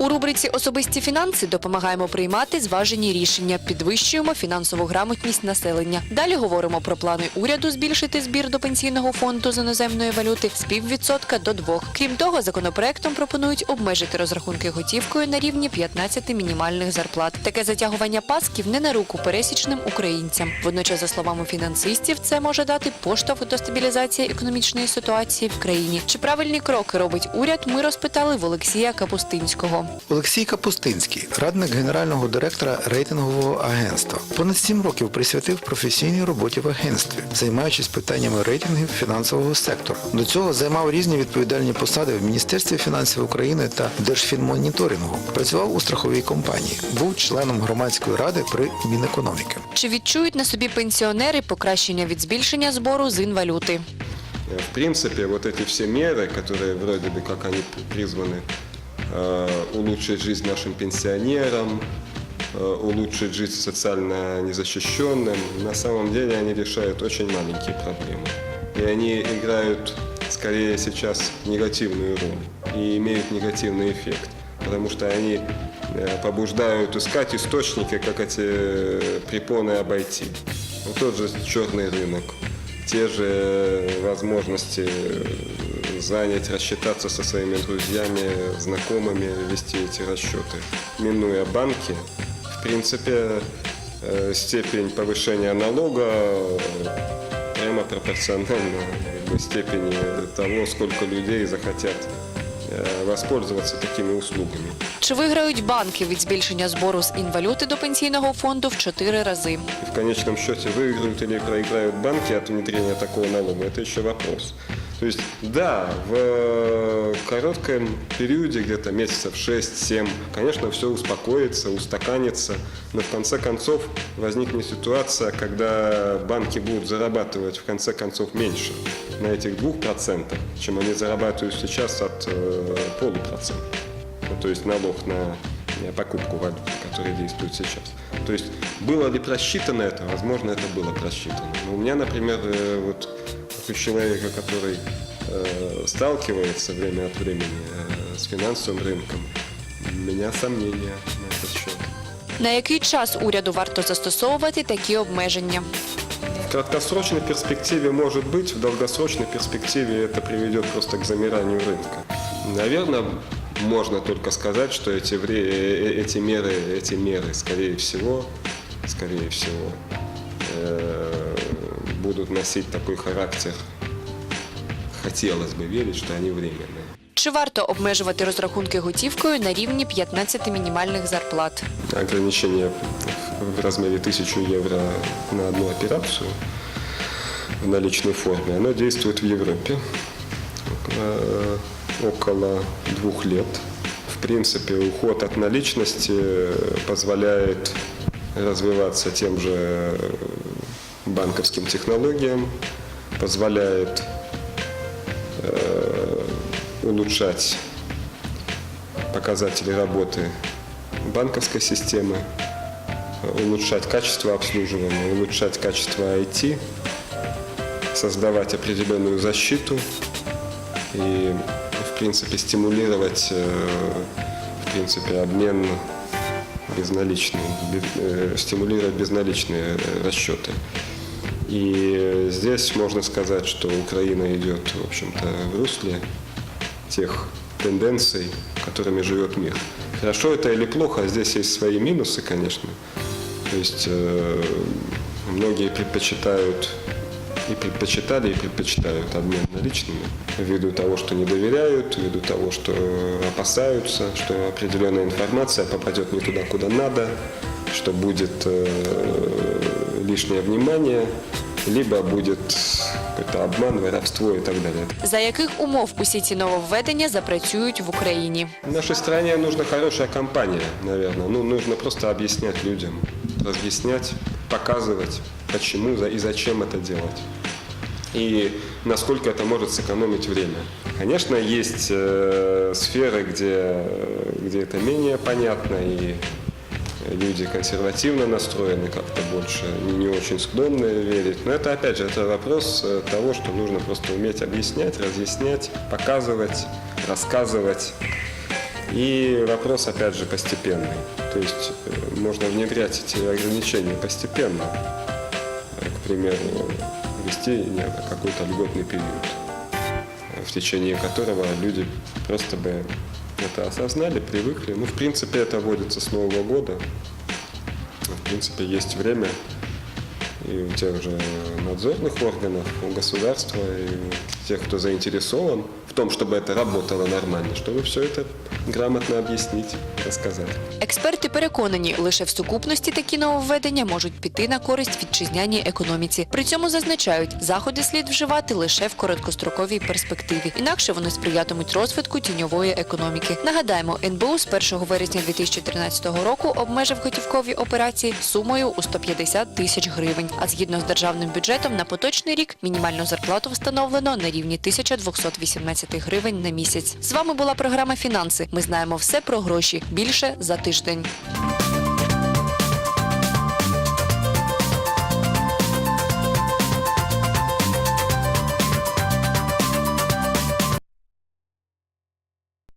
У рубриці Особисті фінанси допомагаємо приймати зважені рішення, підвищуємо фінансову грамотність населення. Далі говоримо про плани уряду збільшити збір до пенсійного фонду з іноземної валюти з піввідсотка до двох. Крім того, законопроектом пропонують обмежити розрахунки готівкою на рівні 15 мінімальних зарплат. Таке затягування пасків не на руку пересічним українцям. Водночас, за словами фінансистів, це може дати поштовх до стабілізації економічної ситуації в країні. Чи правильні кроки робить уряд? Ми розпитали в Олексія Капустинського. Олексій Капустинський, радник генерального директора рейтингового агентства, понад сім років присвятив професійній роботі в агентстві, займаючись питаннями рейтингів фінансового сектору. До цього займав різні відповідальні посади в Міністерстві фінансів України та Держфінмоніторингу. Працював у страховій компанії, був членом громадської ради при Мінекономіки. Чи відчують на собі пенсіонери покращення від збільшення збору з інвалюти? В принципе, вот эти все меры, которые вроде бы как они призваны э, улучшить жизнь нашим пенсионерам, э, улучшить жизнь социально незащищенным, на самом деле они решают очень маленькие проблемы. И они играют скорее сейчас негативную роль и имеют негативный эффект, потому что они э, побуждают искать источники, как эти э, препоны обойти. Вот тот же черный рынок, те же возможности э, занять, рассчитаться со своими друзьями, знакомыми, вести эти расчеты. Минуя банки, в принципе, э, степень повышения налога э, прямо пропорциональна как бы, степени того, сколько людей захотят э, воспользоваться такими услугами. Чи виграють банки від збільшення збору з інвалюти до пенсійного фонду в чотири рази? И в конечном счете выиграют или проиграют банки от внедрения такого налога, это еще вопрос. То есть, да, в э, коротком периоде, где-то месяцев 6-7, конечно, все успокоится, устаканится, но в конце концов возникнет ситуация, когда банки будут зарабатывать в конце концов меньше на этих двух процентах, чем они зарабатывают сейчас от э, полупроцента. Ну, то есть налог на покупку валюты, который действует сейчас. То есть было ли просчитано это? Возможно, это было просчитано. Но у меня, например, э, вот у человека, который э, сталкивается время от времени э, с финансовым рынком, у меня сомнения на этот счет. На який час уряду варто застосовувати такі обмеження? В краткосрочной перспективе может быть, в долгосрочной перспективе это приведет просто к замиранию рынка. Наверное, можно только сказать, что эти, вре- э, эти меры, эти меры, скорее всего, скорее всего, э, будут носить такой характер. Хотелось бы верить, что они временные. Чи варто обмежувати розрахунки готівкою на рівні 15 мінімальних зарплат? ограничение в размере 1000 евро на одну операцию в наличной форме, оно действует в Европе э, около двух лет. В принципе, уход от наличности позволяет развиваться тем же э, банковским технологиям, позволяет э, улучшать показатели работы банковской системы, улучшать качество обслуживания, улучшать качество IT, создавать определенную защиту и, в принципе, стимулировать, э, в принципе, обмен безналичный, бе- э, стимулировать безналичные расчеты. И здесь можно сказать, что Украина идет, в общем-то, в русле тех тенденций, которыми живет мир. Хорошо это или плохо, здесь есть свои минусы, конечно. То есть э, многие предпочитают и предпочитали, и предпочитают обмен наличными ввиду того, что не доверяют, ввиду того, что опасаются, что определенная информация попадет не туда, куда надо, что будет э, лишнее внимание, либо будет какой-то обман, воровство и так далее. За яких умов усі ці нововведення запрацюють в Україні? В нашей стране нужна хорошая компания, наверное. Ну, нужно просто объяснять людям, разъяснять, показывать, почему за- и зачем это делать. И насколько это может сэкономить время. Конечно, есть э, сферы, где, где это менее понятно, и люди консервативно настроены, как-то больше не, очень склонны верить. Но это, опять же, это вопрос э, того, что нужно просто уметь объяснять, разъяснять, показывать, рассказывать. И вопрос, опять же, постепенный. То есть э, можно внедрять эти ограничения постепенно. Э, К примеру, ввести не- какой-то льготный период, в течение которого люди просто бы это осознали, привыкли. Ну, в принципе, это вводится с Нового года. В принципе, есть время и у тех же надзорных органов, у государства, и тех, кто заинтересован в том, чтобы это работало нормально, чтобы все это грамотно объяснить, рассказать. Експерти переконані, лише в сукупності такі нововведення можуть піти на користь вітчизняній економіці. При цьому зазначають, заходи слід вживати лише в короткостроковій перспективі. Інакше вони сприятимуть розвитку тіньової економіки. Нагадаємо, НБУ з 1 вересня 2013 року обмежив готівкові операції сумою у 150 тисяч гривень. А згідно з державним бюджетом на поточний рік мінімальну зарплату встановлено на рівні 1218 гривень на місяць. З вами була програма Фінанси. Ми знаємо все про гроші більше за тиждень.